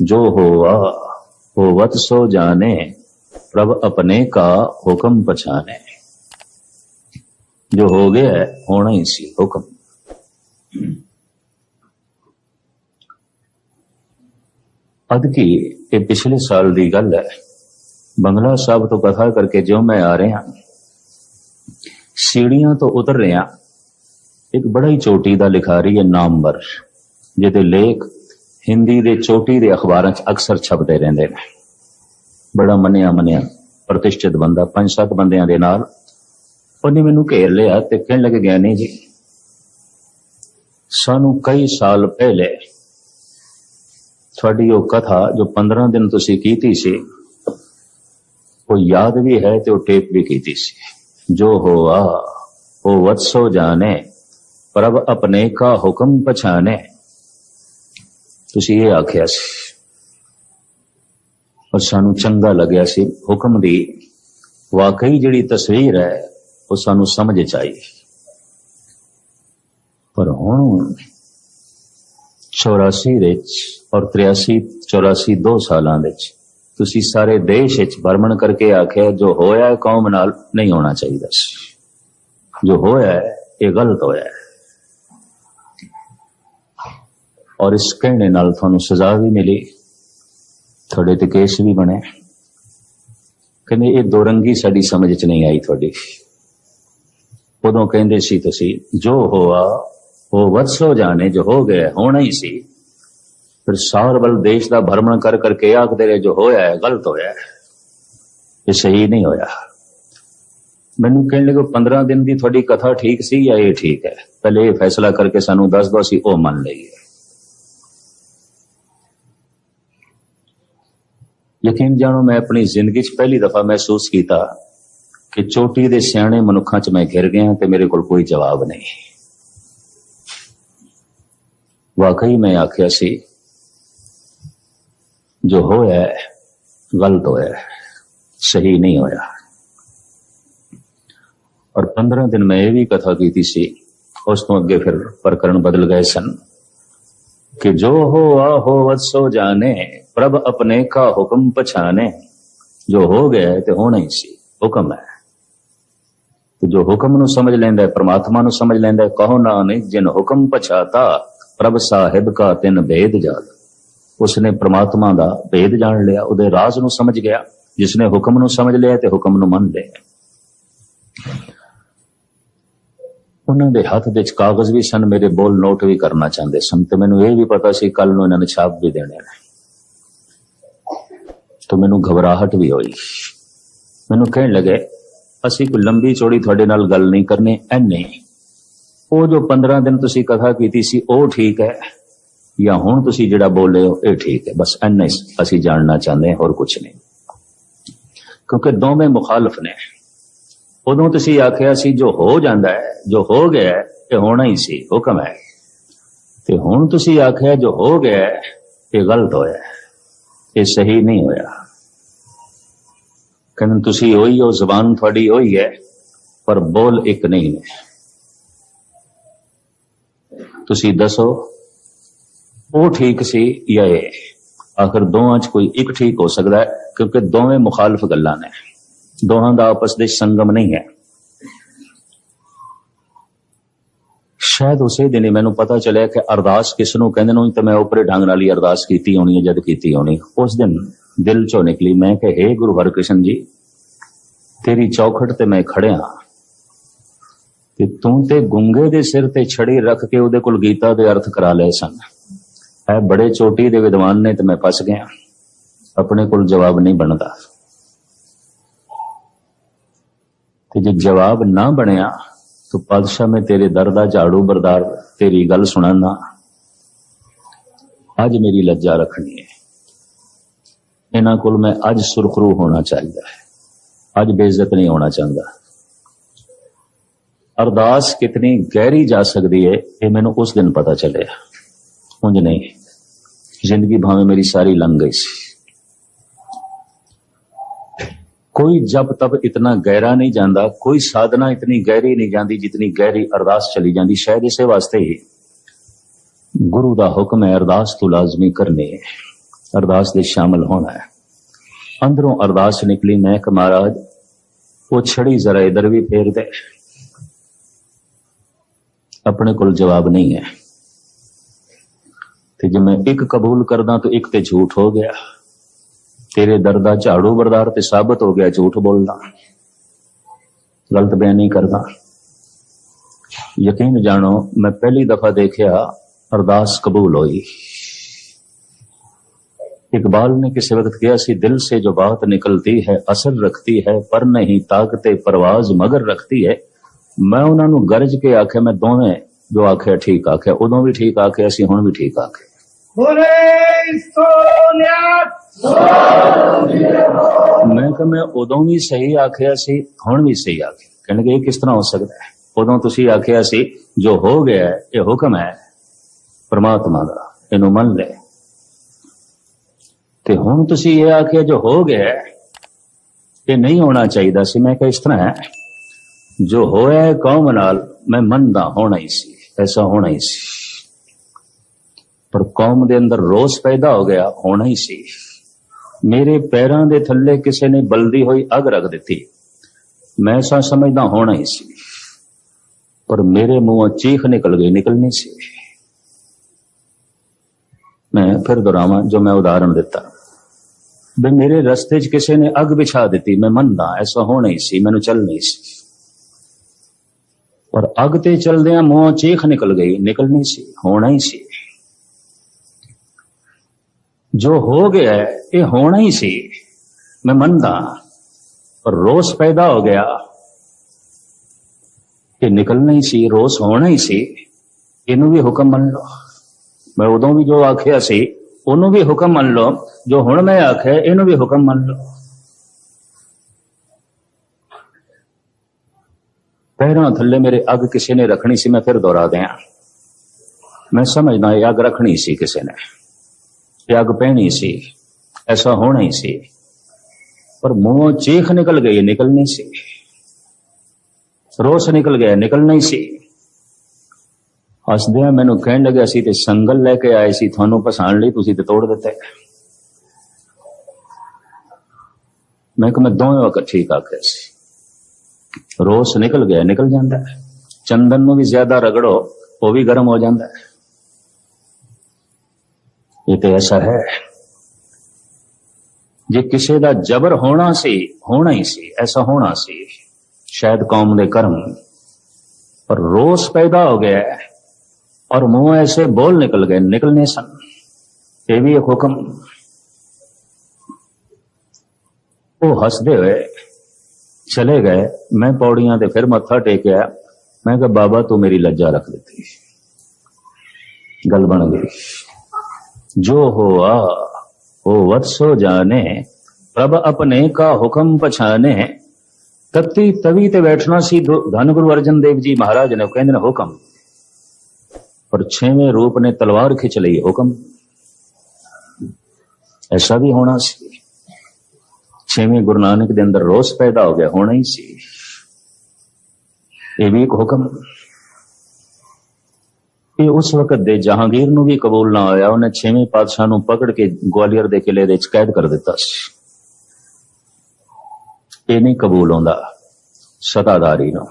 जो हुआ होवत सो जाने प्रभ अपने का हुक्म पछाने जो हो गया है, होना ही सी हुक्म ਅਦ ਕੀ ਇਹ ਪਿਛਲੇ ਸਾਲ ਦੀ ਗੱਲ ਹੈ ਬੰਗਲਾ ਸਾਹਿਬ ਤੋਂ ਕਥਾ ਕਰਕੇ ਜਿਉਂ ਮੈਂ ਆ ਰਿਹਾ ਸੀੜੀਆਂ ਤੋਂ ਉਤਰ ਰਿਹਾ ਇੱਕ ਬੜਾ ਹੀ ਚੋਟੀ ਦਾ ਲਿਖਾਰੀ ਹੈ ਨਾਮਵਰ ਜਿਹਦੇ ਲੇਖ ਹਿੰਦੀ ਦੇ ਚੋਟੀ ਦੇ ਅਖਬਾਰਾਂ 'ਚ ਅਕਸਰ ਛਪਦੇ ਰਹਿੰਦੇ ਨੇ। ਬੜਾ ਮੰਨਿਆ ਮੰਨਿਆ ਪ੍ਰਤਿਸ਼ਠਿਤ ਬੰਦਾ ਪੰਜ ਸੱਤ ਬੰਦਿਆਂ ਦੇ ਨਾਲ। ਉਹਨੇ ਮੈਨੂੰ ਘੇਰ ਲਿਆ ਤੇ ਕਹਿਣ ਲੱਗੇ, ਗਿਆਨੀ ਜੀ, ਸਾਨੂੰ ਕਈ ਸਾਲ ਪਹਿਲੇ ਤੁਹਾਡੀ ਉਹ ਕਥਾ ਜੋ 15 ਦਿਨ ਤੁਸੀਂ ਕੀਤੀ ਸੀ, ਉਹ ਯਾਦ ਵੀ ਹੈ ਤੇ ਉਹ ਟੇਪ ਵੀ ਕੀਤੀ ਸੀ। ਜੋ ਹੋਆ, ਉਹ ਵਤਸੋ ਜਾਣੇ, ਪ੍ਰਭ ਆਪਣੇ ਕਾ ਹੁਕਮ ਪਛਾਣੇ। ਤੁਸੀਂ ਇਹ ਆਖਿਆ ਸੀ ਔਰ ਸਾਨੂੰ ਚੰਗਾ ਲੱਗਿਆ ਸੀ ਹੁਕਮ ਦੀ ਵਾਕਈ ਜਿਹੜੀ ਤਸਵੀਰ ਹੈ, ਉਹ ਸਾਨੂੰ ਸਮਝ ਚ ਆਈ। ਪਰ ਹੁਣ 84 ਵਿੱਚ ਔਰ 83 84 ਦੋ ਸਾਲਾਂ ਵਿੱਚ ਤੁਸੀਂ ਸਾਰੇ ਦੇਸ਼ ਵਿੱਚ ਭਰਮਣ ਕਰਕੇ ਆਖਿਆ, ਜੋ ਹੋਇਆ ਕੌਮ ਨਾਲ ਨਹੀਂ ਹੋਣਾ ਚਾਹੀਦਾ ਸੀ। ਜੋ ਹੋਇਆ, ਇਹ ਗਲਤ ਹੋਇਆ ਹੈ ਔਰ ਇਸ ਕਹਿਣੇ ਨਾਲ ਤੁਹਾਨੂੰ ਸਜ਼ਾ ਵੀ ਮਿਲੀ। ਤੁਹਾਡੇ ਤੇ ਕੇਸ ਵੀ ਬਣੇ। ਕਹਿੰਦੇ, ਇਹ ਦੋਰੰਗੀ ਸਾਡੀ ਸਮਝ ਚ ਨਹੀਂ ਆਈ ਤੁਹਾਡੀ। ਉਦੋਂ ਕਹਿੰਦੇ ਸੀ ਤੁਸੀਂ, ਜੋ ਹੋਆ, ਉਹ ਵਰਸੋ ਜਾਣੇ, ਜੋ ਹੋ ਗਿਆ, ਹੋਣਾ ਹੀ ਸੀ। ਫਿਰ ਸਾਰ ਬਲ ਦੇਸ਼ ਦਾ ਭਰਮਣ ਕਰ ਕਰਕੇ ਆਖਦੇ ਰਹੇ, ਜੋ ਹੋਇਆ ਹੈ, ਗਲਤ ਹੋਇਆ ਹੈ। ਇਹ ਸਹੀ ਨਹੀਂ ਹੋਇਆ। ਮੈਨੂੰ ਕਹਿਣ ਲੱਗੇ 15 ਦਿਨ ਦੀ ਤੁਹਾਡੀ ਕਥਾ ਠੀਕ ਸੀ ਜਾਂ ਇਹ ਠੀਕ ਹੈ? ਪਹਿਲੇ ਇਹ ਫੈਸਲਾ ਕਰਕੇ ਸਾਨੂੰ ਦੱਸ ਦਿਓ, ਅਸੀਂ ਉਹ ਮੰਨ ਲਈਏ। ਯਕੀਨ ਜਾਣੋ, ਮੈਂ ਆਪਣੀ ਜ਼ਿੰਦਗੀ 'ਚ ਪਹਿਲੀ ਦਫਾ ਮਹਿਸੂਸ ਕੀਤਾ ਕਿ ਚੋਟੀ ਦੇ ਸਿਆਣੇ ਮਨੁੱਖਾਂ 'ਚ ਮੈਂ ਘਿਰ ਗਿਆ ਤੇ ਮੇਰੇ ਕੋਲ ਕੋਈ ਜਵਾਬ ਨਹੀਂ। ਵਾਕਈ ਮੈਂ ਆਖਿਆ ਸੀ, ਜੋ ਹੋਇਆ ਗਲਤ ਹੋਇਆ ਸਹੀ ਨਹੀਂ ਹੋਇਆ। ਔਰ 15 ਦਿਨ ਮੈਂ ਇਹ ਵੀ ਕਥਾ ਕੀਤੀ ਸੀ, ਉਸ ਤੋਂ ਅੱਗੇ ਫਿਰ ਪ੍ਰਕਰਨ ਬਦਲ ਗਏ ਸਨ। कि जो हो आ हो वत्सो जाने प्रभ अपने का हुक्म पछाने ਜੋ ਹੋ ਗਿਆ ਹੈ ਤੇ ਹੋਣਾ ਹੀ ਸੀ ਹੁਕਮ ਹੈ ਤੇ ਜੋ ਹੁਕਮ ਨੂੰ ਸਮਝ ਲੈਂਦਾ ਹੈ ਪ੍ਰਮਾਤਮਾ ਨੂੰ ਸਮਝ ਲੈਂਦਾ ਹੈ ਕਹੋ ਨਾਨਕ ਜਿਨ ਹੁਕਮ ਪਛਾਤਾ ਪ੍ਰਭ ਸਾਹਿਬ ਕਾ ਤਿਨ ਭੇਦ ਜਾਲ ਉਸਨੇ ਪ੍ਰਮਾਤਮਾ ਦਾ ਭੇਦ ਜਾਣ ਲਿਆ ਉਹਦੇ ਰਾਜ਼ ਨੂੰ ਸਮਝ ਗਿਆ ਜਿਸਨੇ ਹੁਕਮ ਨੂੰ ਸਮਝ ਲਿਆ ਤੇ ਹੁਕਮ ਨੂੰ ਮੰਨ ਲਿਆ ਉਹਨਾਂ ਦੇ ਹੱਥ ਦੇ ਵਿੱਚ ਕਾਗਜ਼ ਵੀ ਸਨ, ਮੇਰੇ ਬੋਲ ਨੋਟ ਵੀ ਕਰਨਾ ਚਾਹੁੰਦੇ ਸਨ ਤੇ ਮੈਨੂੰ ਇਹ ਵੀ ਪਤਾ ਸੀ ਕੱਲ ਨੂੰ ਇਹਨਾਂ ਨੇ ਛਾਪ ਵੀ ਦੇਣੇ ਨੇ। ਤਾਂ ਮੈਨੂੰ ਘਬਰਾਹਟ ਵੀ ਹੋਈ। ਮੈਨੂੰ ਕਹਿਣ ਲੱਗੇ, ਅਸੀਂ ਕੋਈ ਲੰਬੀ ਚੌੜੀ ਤੁਹਾਡੇ ਨਾਲ ਗੱਲ ਨਹੀਂ ਕਰਨੀ ਐਨੇ ਉਹ ਜੋ 15 ਦਿਨ ਤੁਸੀਂ ਕਥਾ ਕੀਤੀ ਸੀ, ਉਹ ਠੀਕ ਹੈ। ਜਾਂ ਹੁਣ ਤੁਸੀਂ ਜਿਹੜਾ ਬੋਲੇ ਹੋ, ਇਹ ਠੀਕ ਹੈ। ਬਸ ਐਨਾ ਅਸੀਂ ਜਾਣਨਾ ਚਾਹੁੰਦੇ ਹੋਰ ਕੁਝ ਨਹੀਂ। ਕਿਉਂਕਿ ਦੋਵੇਂ ਮੁਖਾਲਫ ਨੇ। ਉਦੋਂ ਤੁਸੀਂ ਆਖਿਆ ਸੀ ਜੋ ਹੋ ਜਾਂਦਾ ਹੈ ਜੋ ਹੋ ਗਿਆ ਹੈ, ਇਹ ਹੋਣਾ ਹੀ ਸੀ ਹੁਕਮ ਹੈ। ਤੇ ਹੁਣ ਤੁਸੀਂ ਆਖਿਆ ਜੋ ਹੋ ਗਿਆ ਹੈ, ਇਹ ਗਲਤ ਹੋਇਆ ਇਹ ਸਹੀ ਨਹੀਂ ਹੋਇਆ। ਕਹਿੰਦੇ ਤੁਸੀਂ ਉਹੀ ਹੋ ਜ਼ਬਾਨ ਤੁਹਾਡੀ ਉਹੀ ਹੈ ਪਰ ਬੋਲ ਇੱਕ ਨਹੀਂ ਹੈ। ਤੁਸੀਂ ਦੱਸੋ ਉਹ ਠੀਕ ਸੀ ਜਾਂ ਇਹ? ਆਖਰ ਦੋਵਾਂ 'ਚ ਕੋਈ ਇੱਕ ਠੀਕ ਹੋ ਸਕਦਾ ਹੈ ਕਿਉਂਕਿ ਦੋਵੇਂ ਮੁਖਾਲਫ ਗੱਲਾਂ ਨੇ। ਦੋਹਾਂ ਦਾ ਆਪਸ ਵਿੱਚ ਸੰਗਮ ਨਹੀਂ ਹੈ। ਸ਼ਾਇਦ ਉਸੇ ਦਿਨ ਹੀ ਮੈਨੂੰ ਪਤਾ ਚੱਲਿਆ ਕਿ ਅਰਦਾਸ ਕਿਸ ਨੂੰ ਕਹਿੰਦੇ ਨੇ, ਤਾਂ ਮੈਂ ਉਪਰੇ ਢੰਗ ਨਾਲ ਹੀ ਅਰਦਾਸ ਕੀਤੀ ਹੋਣੀ ਹੈ, ਜਦ ਕੀਤੀ ਹੋਣੀ। ਉਸ ਦਿਨ ਦਿਲ ਚੋਂ ਨਿਕਲੀ, ਮੈਂ ਕਿ हे ਗੁਰੂ ਹਰਕ੍ਰਿਸ਼ਨ ਜੀ, ਤੇਰੀ ਚੌਖਟ ਤੇ ਮੈਂ ਖੜਿਆ। ਤੇ ਤੂੰ ਤੇ ਗੁੰਗੇ ਦੇ ਸਿਰ ਤੇ ਛੜੀ ਰੱਖ ਕੇ ਉਹਦੇ ਕੋਲ ਗੀਤਾ ਦੇ ਅਰਥ ਕਰਾ ਲਏ ਸਨ। ਐ ਬੜੇ ਚੋਟੀ ਦੇ ਵਿਦਵਾਨ ਨੇ ਤੇ ਮੈਂ ਫਸ ਗਿਆ। ਆਪਣੇ ਕੋਲ ਜਵਾਬ ਨਹੀਂ ਬਣਦਾ। ਤੇ ਜੇ ਜਵਾਬ ਨਾ ਬਣਿਆ, ਤਾਂ ਪਾਦਸ਼ਾਹ ਮੈਂ ਤੇਰੇ ਦਰ ਦਾ ਝਾੜੂ ਬਰਦਾਰ ਤੇਰੀ ਗੱਲ ਸੁਣਾਣਾ ਅੱਜ ਮੇਰੀ ਲੱਜਾ ਰੱਖਣੀ ਹੈ। ਇਹਨਾਂ ਕੋਲ ਮੈਂ ਅੱਜ ਸੁਰਖਰੂ ਹੋਣਾ ਚਾਹੀਦਾ ਹੈ। ਅੱਜ ਬੇਇੱਜ਼ਤ ਨਹੀਂ ਹੋਣਾ ਚਾਹੁੰਦਾ। ਅਰਦਾਸ ਕਿਤਨੀ ਗਹਿਰੀ ਜਾ ਸਕਦੀ ਹੈ ਇਹ ਮੈਨੂੰ ਉਸ ਦਿਨ ਪਤਾ ਚੱਲਿਆ। ਉਂਝ ਨਹੀਂ। ਜ਼ਿੰਦਗੀ ਭਾਵੇਂ ਮੇਰੀ ਸਾਰੀ ਲੰਘ ਗਈ ਸੀ। कोई जब तब इतना गहरा नहीं जाता कोई साधना इतनी गहरी नहीं जाती जितनी गहरी अरदास चली जाती शायद इसे वास्ते ही गुरु का हुक्म है अरदास तो लाजमी करनी है ਅਰਦਾਸ ਦੇ ਸ਼ਾਮਲ ਹੋਣਾ ਹੈ ਅੰਦਰੋਂ ਅਰਦਾਸ ਨਿਕਲੀ ਮੈਂ ਕਿ ਮਹਾਰਾਜ ਉਹ ਛੜੀ ਜ਼ਰਾ ਇਧਰ ਵੀ ਫੇਰ ਦੇ ਆਪਣੇ ਕੋਲ ਜਵਾਬ ਨਹੀਂ ਹੈ ਤੇ ਜੇ ਮੈਂ ਇੱਕ ਕਬੂਲ ਕਰਦਾ ਤਾਂ ਇੱਕ ਤੇ ਝੂਠ ਹੋ ਗਿਆ ਤੇਰੇ ਦਰ ਦਾ ਝਾੜੂ ਬਰਦਾਰ ਤੇ ਸਾਬਤ ਹੋ ਗਿਆ ਝੂਠ ਬੋਲਣਾ ਗਲਤ ਬਿਆਨ ਨਹੀਂ ਕਰਦਾ ਯਕੀਨ ਜਾਣੋ ਮੈਂ ਪਹਿਲੀ ਦਫਾ ਦੇਖਿਆ ਅਰਦਾਸ ਕਬੂਲ ਹੋਈ इकबाल ने किसी वक्त किया सी दिल से जो बात निकलती है असर रखती है पर नहीं ताकते परवाज मगर रखती है मैं उन्होंने गरज के आख्या मैं दोवें जो आख्या ठीक आख्या उदों भी ठीक आख्या सी हुण भी ठीक आख्या ਬੋਲੇ ਸੋਨਿਆ ਮੈਂ ਕਿਹਾ, ਮੈਂ ਉਦੋਂ ਵੀ ਸਹੀ ਆਖਿਆ ਸੀ, ਹੁਣ ਵੀ ਸਹੀ ਆਖਿਆ। ਕਹਿੰਦੇ ਇਹ ਕਿਸ ਤਰ੍ਹਾਂ ਹੋ ਸਕਦਾ ਹੈ? ਉਦੋਂ ਤੁਸੀਂ ਆਖਿਆ ਸੀ, ਜੋ ਹੋ ਗਿਆ ਇਹ ਹੁਕਮ ਹੈ, ਪਰਮਾਤਮਾ ਦਾ, ਇਹਨੂੰ ਮੰਨ ਲੈ। ਤੇ ਹੁਣ ਤੁਸੀਂ ਇਹ ਆਖਿਆ, ਜੋ ਹੋ ਗਿਆ ਇਹ ਨਹੀਂ ਹੋਣਾ ਚਾਹੀਦਾ ਸੀ। ਮੈਂ ਕਿਹਾ, ਇਸ ਤਰ੍ਹਾਂ ਹੈ, ਜੋ ਹੋਇਆ ਕੌਮ ਨਾਲ, ਮੈਂ ਮੰਨਦਾ ਹੋਣਾ ਹੀ ਸੀ, ਐਸਾ ਹੋਣਾ ਹੀ ਸੀ। ਪਰ ਕੌਮ ਦੇ ਅੰਦਰ ਰੋਸ ਪੈਦਾ ਹੋ ਗਿਆ, ਹੋਣਾ ਹੀ ਸੀ। ਮੇਰੇ ਪੈਰਾਂ ਦੇ ਥੱਲੇ ਕਿਸੇ ਨੇ ਬਲਦੀ ਹੋਈ ਅਗ ਰੱਖ ਦਿੱਤੀ। ਮੈਂ ਸਾ ਸਮਝਦਾ ਹੋਣਾ ਹੀ ਸੀ। ਪਰ ਮੇਰੇ ਮੂੰਹੋਂ ਚੀਖ ਨਿਕਲ ਗਈ, ਨਿਕਲਣੀ ਸੀ। ਮੈਂ ਫਿਰ ਦੁਹਰਾਵਾਂ, ਜੋ ਮੈਂ ਉਦਾਹਰਣ ਦਿੱਤਾ। ਵੀ ਮੇਰੇ ਰਸਤੇ 'ਚ ਕਿਸੇ ਨੇ ਅਗ ਵਿਛਾ ਦਿੱਤੀ, ਮੈਂ ਮੰਨਦਾ, ਐਸਾ ਹੋਣਾ ਹੀ ਸੀ, ਮੈਨੂੰ ਚੱਲਣੀ ਸੀ। ਪਰ ਅਗ ਤੇ ਚਲਦਿਆਂ ਮੂੰਹੋਂ ਚੀਖ ਨਿਕਲ ਗਈ, ਨਿਕਲਣੀ ਸੀ, ਹੋਣਾ ਹੀ ਸੀ। ਜੋ ਹੋ ਗਿਆ ਇਹ ਹੋਣਾ ਹੀ ਸੀ। ਮੈਂ ਮੰਨਦਾ, ਪਰ ਰੋਸ ਪੈਦਾ ਹੋ ਗਿਆ ਇਹ ਨਿਕਲਣਾ ਹੀ ਸੀ, ਰੋਸ ਹੋਣਾ ਹੀ ਸੀ। ਇਹਨੂੰ ਵੀ ਹੁਕਮ ਮੰਨ ਲਓ। ਮੈਂ ਉਦੋਂ ਵੀ ਜੋ ਆਖਿਆ ਸੀ, ਉਹਨੂੰ ਵੀ ਹੁਕਮ ਮੰਨ ਲਓ। ਜੋ ਹੁਣ ਮੈਂ ਆਖਿਆ, ਇਹਨੂੰ ਵੀ ਹੁਕਮ ਮੰਨ ਲਓ। ਪੈਰਾਂ ਥੱਲੇ ਮੇਰੇ ਅੱਗ ਕਿਸੇ ਨੇ ਰੱਖਣੀ ਸੀ, ਮੈਂ ਫਿਰ ਦੁਹਰਾ ਦਿਆਂ। ਮੈਂ ਸਮਝਦਾ, ਇਹ ਅੱਗ ਰੱਖਣੀ ਸੀ ਕਿਸੇ ਨੇ। ਇਹ ਅੱਗ ਪੈਣੀ ਸੀ, ਐਸਾ ਹੋਣਾ ਹੀ ਸੀ। ਪਰ ਮੂੰਹੋਂ ਚੀਖ ਨਿਕਲ ਗਈ ਨਿਕਲਣੀ ਸੀ। ਰੋਸ ਨਿਕਲ ਗਿਆ ਨਿਕਲਣਾ ਹੀ ਸੀ। ਹੱਸਦਿਆਂ ਮੈਨੂੰ ਕਹਿਣ ਲੱਗਿਆ ਸੀ ਤੇ ਸੰਗਲ ਲੈ ਕੇ ਆਏ ਸੀ, ਤੁਹਾਨੂੰ ਪਛਾਣ ਲਈ ਤੁਸੀਂ ਤੇ ਤੋੜ ਦਿੱਤੇ। ਮੈਂ ਕਿ ਮੈਂ ਦੋਵੇਂ ਵਕਤ ਠੀਕ ਆਖਿਆ ਸੀ। ਰੋਸ ਨਿਕਲ ਗਿਆ, ਨਿਕਲ ਜਾਂਦਾ। ਚੰਦਨ ਨੂੰ ਵੀ ਜ਼ਿਆਦਾ ਰਗੜੋ, ਉਹ ਵੀ ਗਰਮ ਹੋ ਜਾਂਦਾ। ਹੈ ਤੇ ਐਸਾ ਹੈ ਜੇ ਕਿਸੇ ਦਾ ਜ਼ਬਰ ਹੋਣਾ ਸੀ ਹੋਣਾ ਹੀ ਸੀ ਐਸਾ ਹੋਣਾ ਸੀ ਸ਼ਾਇਦ ਕੌਮ ਦੇ ਕਰਮ ਪਰ ਰੋਸ ਪੈਦਾ ਹੋ ਗਿਆ ਹੈ और मुंह ऐसे बोल निकल गए निकलने सन ये भी एक हुक्म वो हंसते हुए चले गए मैं पौड़ियां ते फिर मत्था टेकिया मैं कहा बाबा तू मेरी लज्जा रख देती गल बन गई जो हुआ वो वत्सो जाने प्रभ अपने का हुक्म पछाने तत्ती तवी ते बैठना सी दो- धन गुरु अर्जन देव जी महाराज ने कहते ने हुक्म पर छेवें रूप ने तलवार खिंच ली हुक्म ऐसा भी होना सी छेवें गुरु नानक के अंदर रोष पैदा हो गया होना ही सी ये भी एक ਕਿ ਉਸ ਵਕਤ ਦੇ ਜਹਾਂਗੀਰ ਨੂੰ ਵੀ ਕਬੂਲ ਨਾ ਆਇਆ, ਉਹਨੇ ਛੇਵੇਂ ਪਾਤਸ਼ਾਹ ਨੂੰ ਪਕੜ ਕੇ ਗਵਾਲੀਅਰ ਦੇ ਕਿਲੇ ਦੇ ਵਿੱਚ ਕੈਦ ਕਰ ਦਿੱਤਾ ਸੀ। ਇਹ ਨਹੀਂ ਕਬੂਲ ਆਉਂਦਾ ਸਤਾਦਾਰੀ ਨੂੰ।